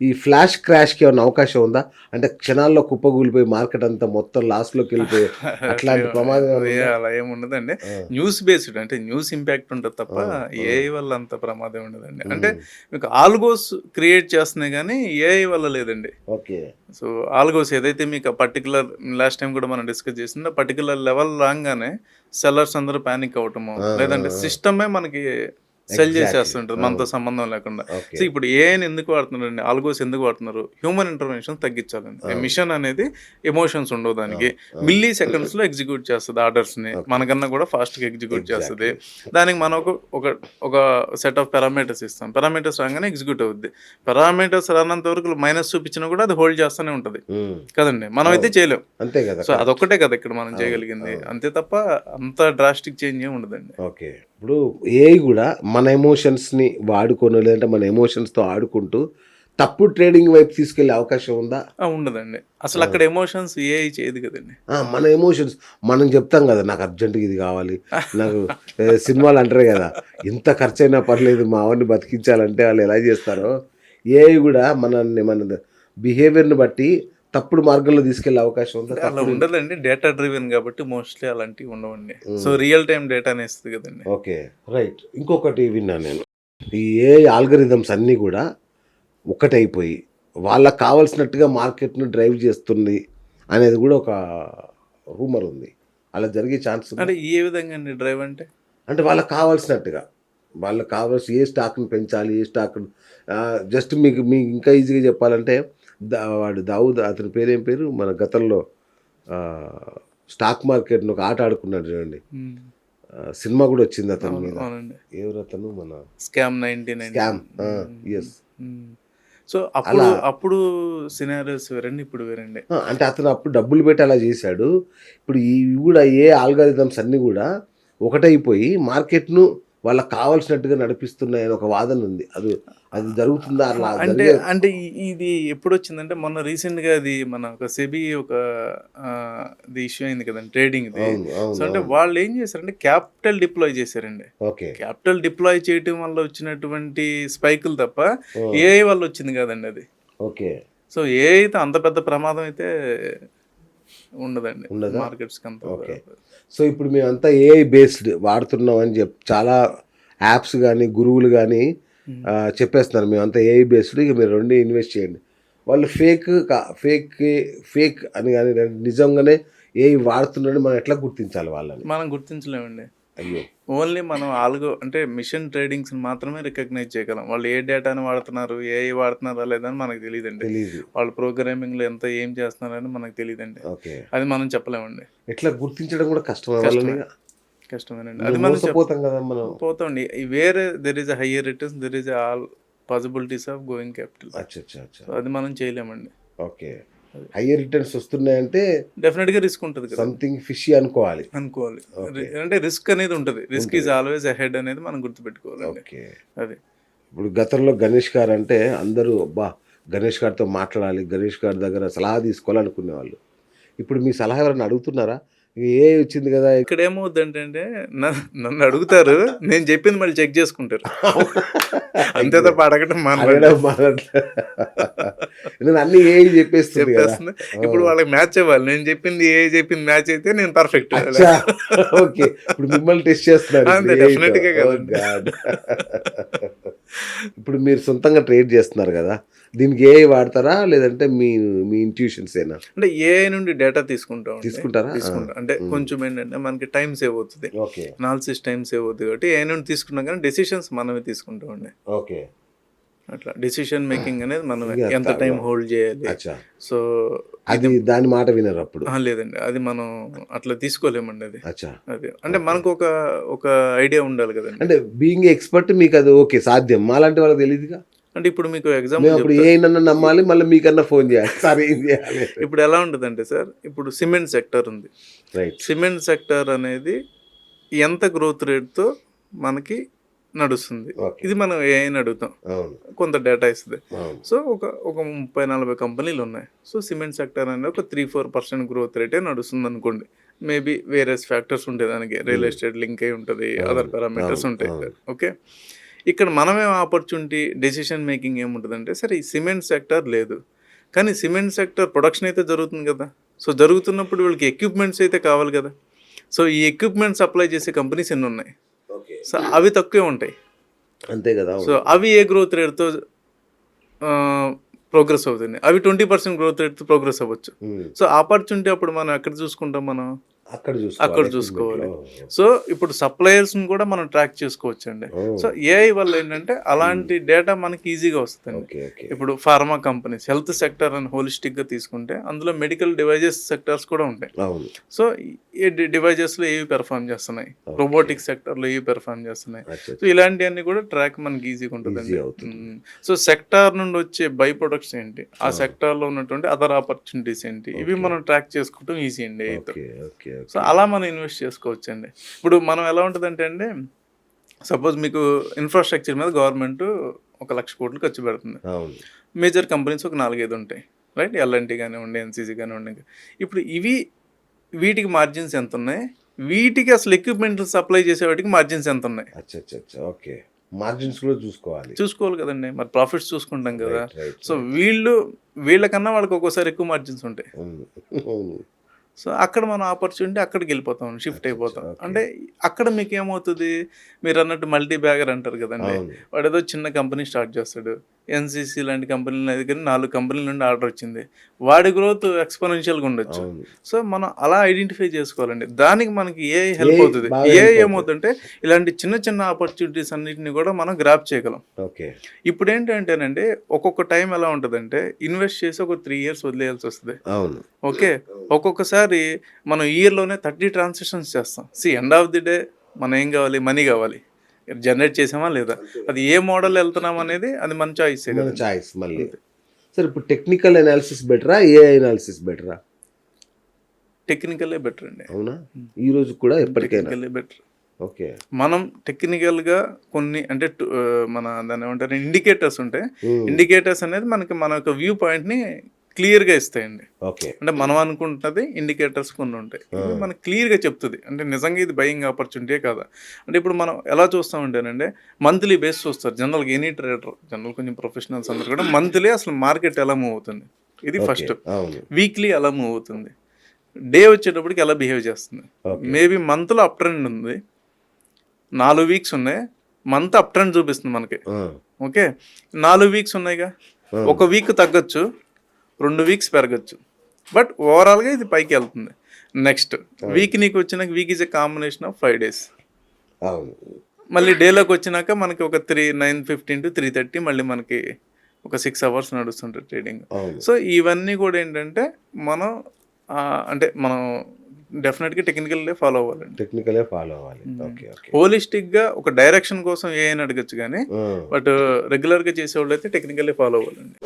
ఈ ఫ్లాష్ క్రాష్కి ఏమైనా అవకాశం ఉందా అంటే క్షణాల్లో కుప్పగూలిపోయి మార్కెట్ అంతా మొత్తం లాస్లోకి వెళ్ళిపోయి అట్లాంటి ప్రమాదం? అలా ఏమి ఉండదండి ఆ. న్యూస్ బేస్డ్ అంటే న్యూస్ ఇంపాక్ట్ ఉంటుంది తప్ప. ఏఐ వల్ల అంత ప్రమాదం ఉండదండి అంటే మీకు ఆల్గోస్ క్రియేట్ చేస్తున్నాయి కానీ ఏఐ వల్ల లేదండి ఓకే సో ఆల్గోస్ ఏదైతే మీకు పర్టికులర్ లాస్ట్ టైం కూడా మనం డిస్కస్ చేసిందో పర్టికులర్ లెవెల్ రాగానే సెల్లర్స్ అందరూ ప్యానిక్ అవటము లేదంటే. సిస్టమే మనకి సెల్. చేసేస్తుంటుంది మనతో. సంబంధం లేకుండా. సో ఇప్పుడు ఏఐని ఎందుకు వాడుతున్నారండి? ఆల్గోస్ ఎందుకు వాడుతున్నారు? హ్యూమన్ ఇంటర్వెన్షన్ తగ్గించాలండి. మిషన్ అనేది ఎమోషన్స్ ఉండవు దానికి. మిల్లీ సెకండ్స్లో ఎగ్జిక్యూట్ చేస్తుంది ఆర్డర్స్ని. మనకన్నా కూడా ఫాస్ట్గా ఎగ్జిక్యూట్. చేస్తుంది. దానికి మనం ఒక ఒక సెట్ ఆఫ్ పారామీటర్స్ ఇస్తాం. పారామీటర్స్ రాగానే ఎగ్జిక్యూట్ అవుద్ది. పారామీటర్స్ రానంత వరకు మైనస్ చూపించినా కూడా అది హోల్డ్ చేస్తూనే ఉంటుంది. కదండి? మనం అయితే చేయలేం. అంతే కదా సో అదొక్కటే కదా ఇక్కడ మనం చేయగలిగింది. అంతే తప్ప అంత డ్రాస్టిక్ చేంజ్ ఏమి ఉండదండి. ఓకే. ఇప్పుడు ఏఐ కూడా మన ఎమోషన్స్ని వాడుకొని లేదంటే మన ఎమోషన్స్తో ఆడుకుంటూ తప్పు ట్రేడింగ్ వైపు తీసుకెళ్ళే అవకాశం ఉందా? ఉండదండి. అసలు అక్కడ ఎమోషన్స్ ఏఐ చేయదు కదండి. మన ఎమోషన్స్ మనం చెప్తాం కదా నాకు అర్జెంటుగా ఇది కావాలి. నాకు ఏ, సినిమాలు అంటారు కదా ఇంత ఖర్చు అయినా పర్లేదు మా వాడిని బతికించాలంటే వాళ్ళు ఎలా చేస్తారో? ఏఐ కూడా మనల్ని మన బిహేవియర్ని బట్టి తప్పుడు మార్గంలో తీసుకెళ్ళే అవకాశం ఉందా అలా ఉండదండి డేటా డ్రివెన్ కాబట్టి మోస్ట్లీ అలాంటివి ఉండవండి. సో రియల్ టైం డేటానే ఇస్తుంది కదండి. ఓకే రైట్ ఇంకొకటి విన్నా నేను. ఈ ఏ ఆల్గరిథమ్స్ అన్నీ కూడా ఒకటైపోయి వాళ్ళకి కావాల్సినట్టుగా మార్కెట్ను డ్రైవ్ చేస్తుంది అనేది కూడా ఒక రూమర్ ఉంది. అలా జరిగే ఛాన్స్ అంటే ఏ విధంగా అండి డ్రైవ్ అంటే? అంటే వాళ్ళకి కావాల్సినట్టుగా. వాళ్ళకి కావాల్సి ఏ స్టాక్ని పెంచాలి ఏ స్టాక్ జస్ట్ మీకు మీకు ఇంకా ఈజీగా చెప్పాలంటే వాడు దావుద్ అతని పేరేం పేరు? మన గతంలో ఆ, స్టాక్ మార్కెట్ను ఒక ఆట ఆడుకున్నాడు చూడండి. సినిమా కూడా వచ్చింది అతని మీద. ఎవరు అతను? మన scam ninety nine scam yes so అప్పుడు అలా- అప్పుడు సినారియోస్ వేరండి ఇప్పుడు వేరండి. అంటే అతను అప్పుడు డబ్బులు పెట్టి అలా చేశాడు. ఇప్పుడు ఇవి కూడా ఏ ఆల్గారిథమ్స్ అన్నీ కూడా ఒకటైపోయి మార్కెట్ను వాళ్ళకి కావాల్సినట్టుగా నడిపిస్తున్నాయని ఒక వాదన ఉంది. అది అది జరుగుతుందా? అలా అంటే అంటే ఇది ఎప్పుడు వచ్చిందంటే మొన్న రీసెంట్గా అది మన ఒక సెబీ ఒక ఇది ఇష్యూ అయింది కదండి ట్రేడింగ్ సో అంటే. వాళ్ళు ఏం చేశారంటే క్యాపిటల్ డిప్లాయ్ చేశారండి. ఓకే. క్యాపిటల్ డిప్లాయ్ చేయటం వల్ల వచ్చినటువంటి స్పైకులు తప్ప ఏఐ వల్ల వచ్చింది కదండి అది. ఓకే. సో ఏ అయితే అంత పెద్ద ప్రమాదం అయితే ఉండదండి ఉండదా? Markets okay. సో ఇప్పుడు మేమంతా ఏఐ బేస్డ్ వాడుతున్నాం అని చెప్పి చాలా యాప్స్ కానీ గురువులు కానీ. చెప్పేస్తున్నారు మేమంతా ఏఐ బేస్డ్ ఇక మీరు రెండు ఇన్వెస్ట్ చేయండి వాళ్ళు ఫేక్ ఫేక్ ఫేక్ అని కానీ నిజంగానే ఏఐ వాడుతున్నారని మనం ఎట్లా గుర్తించాలి వాళ్ళని మనం గుర్తించలేమండి అయ్యో. ఓన్లీ మనం ఆల్గో అంటే మిషన్ ట్రేడింగ్స్ మాత్రమే రికగ్నైజ్ చేయగలం. వాళ్ళు ఏ డేటాని వాడుతున్నారు ఏ వాడుతున్నారా లేదని మనకు తెలియదండి. తెలియదు వాళ్ళు ప్రోగ్రామింగ్లో ఎంత ఏం చేస్తున్నారని మనకు తెలియదండి. అది మనం చెప్పలేమండి. ఎట్లా గుర్తించడం కూడా కష్టం కష్టమేనండి. అది మనం మోసపోతాం కదా మనం. ఈ వేరే there is higher returns there is all possibilities of going capital అది మనం చేయలేమండి. ఓకే. హయ్యర్ రిటర్న్స్ వస్తున్నాయంటే డెఫినెట్గా రిస్క్ ఉంటుంది సంథింగ్ ఫిషీ అనుకోవాలి. అనుకోవాలి. అంటే రిస్క్ అనేది ఉంటుంది. రిస్క్ ఈజ్ ఆల్వేస్ అహెడ్ అనేది మనం గుర్తుపెట్టుకోవాలండి ఓకే అది. ఇప్పుడు గతంలో గణేష్ గారు అంటే అందరూ అబ్బా గణేష్ గారితో మాట్లాడాలి గణేష్ గారి దగ్గర సలహా తీసుకోవాలనుకునేవాళ్ళు. ఇప్పుడు మీ సలహా ఎవరైనా అడుగుతున్నారా? ఏ వచ్చింది కదా? ఇక్కడ న- నన్ను అడుగుతారు నేను చెప్పింది మళ్ళీ చెక్ చేసుకుంటారు. అంతే తప్ప అడగటం మానలేదు అడగడం మానట్లే. నేను అన్ని ఏ చెప్పేస్తుంది కదా. చెప్పేస్తుంది. ఇప్పుడు వాళ్ళకి మ్యాచ్ అవ్వాలి. నేను చెప్పింది ఏ చెప్పింది మ్యాచ్ అయితే నేను పర్ఫెక్ట్ ఓకే. ఇప్పుడు మిమ్మల్ని టెస్ట్ చేస్తున్నారు ఇప్పుడు. కదండి. Oh. ఇప్పుడు మీరు సొంతంగా ట్రేడ్ చేస్తున్నారు కదా. దీనికి ఏ వాడతారా? లేదంటే మీ మీ ఇంట్యూషన్స్ ఏనా? అంటే ఏ నుండి డేటా తీసుకుంటాం తీసుకుంటారా? తీసుకుంటాం. అంటే Mm. కొంచెం ఏంటంటే మనకి టైం సేవ్ అవుతుంది. అనాలిసిస్ టైం సేవ్ అవుతుంది. కాబట్టి ఏ నుండి తీసుకున్నాం కానీ డెసిషన్స్ మనమే తీసుకుంటామండి ఓకే అట్లా డెసిషన్ మేకింగ్ అనేది మనం ఎంత టైం. హోల్డ్ చేయాలి. సో అది దాని మాట వినరు అప్పుడు. లేదండి. అది మనం అట్లా తీసుకోలేమండి అది. అచ్చా. అది. అంటే మనకు ఒక ఒక ఐడియా ఉండాలి కదండి. అంటే బీయింగ్ ఎక్స్పర్ట్ మీకు అది ఓకే సాధ్యం. మాలాంటి వాళ్ళకి తెలియదుగా అంటే ఇప్పుడు మీకు మేము ఎగ్జాంపుల్ అప్పుడు ఏ నన్ను నమ్మాలి మళ్ళీ మీకన్నా ఫోన్ చేయాలి. సార్ ఏం చేయాలి ఇప్పుడు ఎలా ఉంటుందంటే సార్ ఇప్పుడు సిమెంట్ సెక్టర్ ఉంది. రైట్ సిమెంట్ సెక్టర్ అనేది ఎంత గ్రోత్ రేట్తో మనకి నడుస్తుంది. ఇది మనం ఏఐని అడుగుతాం. కొంత డేటా ఇస్తుంది. సో ఒక ఒక ముప్పై నలభై కంపెనీలు ఉన్నాయి. సో సిమెంట్ సెక్టర్ అనేది ఒక త్రీ ఫోర్ పర్సెంట్ గ్రోత్ రేటే నడుస్తుంది అనుకోండి. మేబీ వేరియస్ ఫ్యాక్టర్స్ ఉంటాయి దానికి. రియల్ ఎస్టేట్ లింక్ అయి ఉంటుంది అదర్ పారామీటర్స్ ఉంటాయి. ఓకే ఇక్కడ మనమే ఆపర్చునిటీ డెసిషన్ మేకింగ్ ఏముంటుందంటే సరే ఈ సిమెంట్ సెక్టర్ లేదు. కానీ సిమెంట్ సెక్టర్ ప్రొడక్షన్ అయితే జరుగుతుంది కదా. సో జరుగుతున్నప్పుడు వీళ్ళకి ఎక్విప్మెంట్స్ అయితే కావాలి కదా. సో ఈ ఎక్విప్మెంట్ సప్లై చేసే కంపెనీస్ ఎన్ని ఉన్నాయి? సో అవి తక్కువే ఉంటాయి. అంతే కదా సో అవి ఏ గ్రోత్ రేట్తో ప్రోగ్రెస్ అవుతుంది? అవి ట్వంటీ పర్సెంట్ గ్రోత్ రేట్తో ప్రోగ్రెస్ అవ్వచ్చు. సో ఆపర్చునిటీ అప్పుడు మనం ఎక్కడ చూసుకుంటాం మనం? అక్కడ అక్కడ చూసుకోవాలి. సో ఇప్పుడు సప్లయర్స్ని కూడా మనం ట్రాక్ చేసుకోవచ్చు అండి సో ఏఐ వల్ల ఏంటంటే అలాంటి డేటా మనకి ఈజీగా వస్తుంది ఇప్పుడు ఫార్మా కంపెనీస్ హెల్త్ సెక్టర్ అని హోలిస్టిక్గా తీసుకుంటే అందులో మెడికల్ డివైజెస్ సెక్టర్స్ కూడా ఉంటాయి. సో ఈ డివైజెస్లో ఏవి పెర్ఫామ్ చేస్తున్నాయి? రోబోటిక్ సెక్టర్లో ఏవి పెర్ఫామ్ చేస్తున్నాయి? సో ఇలాంటివన్నీ కూడా ట్రాక్ మనకి ఈజీగా. మ్మ్. సో సెక్టార్ నుండి వచ్చే బై ప్రొడక్ట్స్ ఏంటి? ఆ సెక్టార్లో ఉన్నటువంటి అదర్ ఆపర్చునిటీస్ ఏంటి? ఇవి మనం ట్రాక్ చేసుకోవటం ఈజీ అండి. AI తో. Okay okay. సో అలా మనం ఇన్వెస్ట్ చేసుకోవచ్చు అండి ఇప్పుడు మనం ఎలా ఉంటుందంటే అండి సపోజ్ మీకు ఇన్ఫ్రాస్ట్రక్చర్ మీద గవర్నమెంట్ ఒక లక్ష కోట్లు ఖర్చు పెడుతుంది. మేజర్ కంపెనీస్ ఒక నాలుగైదు ఉంటాయి. రైట్? ఎల్ఎన్టీ కానివ్వండి ఎన్సీసీ కానివ్వండి. ఇప్పుడు ఇవి వీటికి మార్జిన్స్ ఎంత ఉన్నాయి వీటికి అసలు ఎక్విప్మెంట్ సప్లై చేసే వాటికి మార్జిన్స్ ఎంత ఉన్నాయి ఓకే. మార్జిన్స్ కూడా చూసుకోవాలి. చూసుకోవాలి కదండి. మరి ప్రాఫిట్స్ చూసుకుంటాం కదా. సో వీళ్ళు వీళ్ళకన్నా వాళ్ళకి ఒక్కోసారి ఎక్కువ మార్జిన్స్ ఉంటాయి. సో అక్కడ మనం ఆపర్చునిటీ అక్కడికి వెళ్ళిపోతాం షిఫ్ట్ అయిపోతాం. అంటే అక్కడ మీకు ఏమవుతుంది మీరు అన్నట్టు మల్టీ బ్యాగర్ అంటారు కదండి. వాడు ఏదో చిన్న కంపెనీ స్టార్ట్ చేస్తాడు. ఎన్సీసీ లాంటి కంపెనీల దగ్గర నాలుగు కంపెనీల నుండి ఆర్డర్ వచ్చింది. వాడి గ్రోత్ ఎక్స్పోనెన్షియల్గా ఉండొచ్చు. సో మనం అలా ఐడెంటిఫై చేసుకోవాలండి. దానికి మనకి ఏ హెల్ప్ అవుతుంది. ఏ. ఏమవుతుందంటే ఇలాంటి చిన్న చిన్న ఆపర్చునిటీస్ అన్నిటిని కూడా మనం గ్రాప్ చేయగలం. ఓకే ఇప్పుడు ఏంటంటేనండి ఒక్కొక్క టైం ఎలా ఉంటుందంటే ఇన్వెస్ట్ చేసి ఒక త్రీ ఇయర్స్ వదిలేయాల్సి వస్తుంది. ఓకే ఒక్కొక్కసారి మనం ఇయర్లోనే థర్టీ ట్రాన్సాక్షన్స్ చేస్తాం. See end of the day మనం ఏం కావాలి? మనీ కావాలి. జనరేట్ చేసామా లేదా? అది ఏ మోడల్ వెళ్తున్నాం అనేది అది మన చాయిస్ చాయిస్ మళ్ళీ. సార్ ఇప్పుడు టెక్నికల్ అనాలిసిస్ బెటరా ఏఐ అనాలిసిస్ బెటరా టెక్నికలే బెటర్ అండి. అవునా? ఈ రోజు కూడా ఎప్పటికైనా. టెక్నికలే బెటర్ ఓకే. మనం టెక్నికల్గా కొన్ని అంటే మన దాన్ని ఏమంటారు? ఇండికేటర్స్ ఉంటాయి ఇండికేటర్స్ అనేది మనకి మన యొక్క వ్యూ పాయింట్ని క్లియర్గా ఇస్తాయండి. ఓకే. అంటే మనం అనుకుంటున్నది ఇండికేటర్స్ కొన్ని ఉంటాయి. ఇది మనకి క్లియర్గా చెప్తుంది. అంటే నిజంగా ఇది బయింగ్ ఆపర్చునిటీ కాదా? అంటే ఇప్పుడు మనం ఎలా చూస్తామంటేనంటే మంత్లీ బేస్ చూస్తారు. జనరల్గా ఎనీ ట్రేడర్ జనరల్ కొంచెం ప్రొఫెషనల్స్ అందరూ కూడా మంత్లీ అసలు మార్కెట్ ఎలా మూవ్ అవుతుంది? ఇది ఫస్ట్. వీక్లీ ఎలా మూవ్ అవుతుంది? డే వచ్చేటప్పటికి ఎలా బిహేవ్ చేస్తుంది? మేబీ మంత్లో అప్ ట్రెండ్ ఉంది. నాలుగు వీక్స్ ఉన్నాయి. మంత్ అప్ ట్రెండ్ చూపిస్తుంది మనకి. ఓకే? నాలుగు వీక్స్ ఉన్నాయిగా. ఒక వీక్ తగ్గొచ్చు. రెండు వీక్స్ పెరగచ్చు. బట్ ఓవరాల్గా ఇది పైకి వెళ్తుంది. నెక్స్ట్ వీక్ నీకు వచ్చినాక week is a combination of five days మళ్ళీ డేలోకి వచ్చినాక మనకి ఒక three nine fifteen to three thirty మళ్ళీ మనకి ఒక సిక్స్ అవర్స్ నడుస్తుంటుంది ట్రేడింగ్ సో ఇవన్నీ కూడా ఏంటంటే మనం అంటే మనం డెఫినెట్గా టెక్నికల్లే ఫాలో అవ్వాలండి. టెక్నికలే ఫాలో అవ్వాలి. ఓకే హోలిస్టిక్గా ఒక డైరెక్షన్ కోసం ఏ అని అడగచ్చు కానీ బట్ రెగ్యులర్గా చేసేవాళ్ళు అయితే టెక్నికల్లే ఫాలో అవ్వాలండి.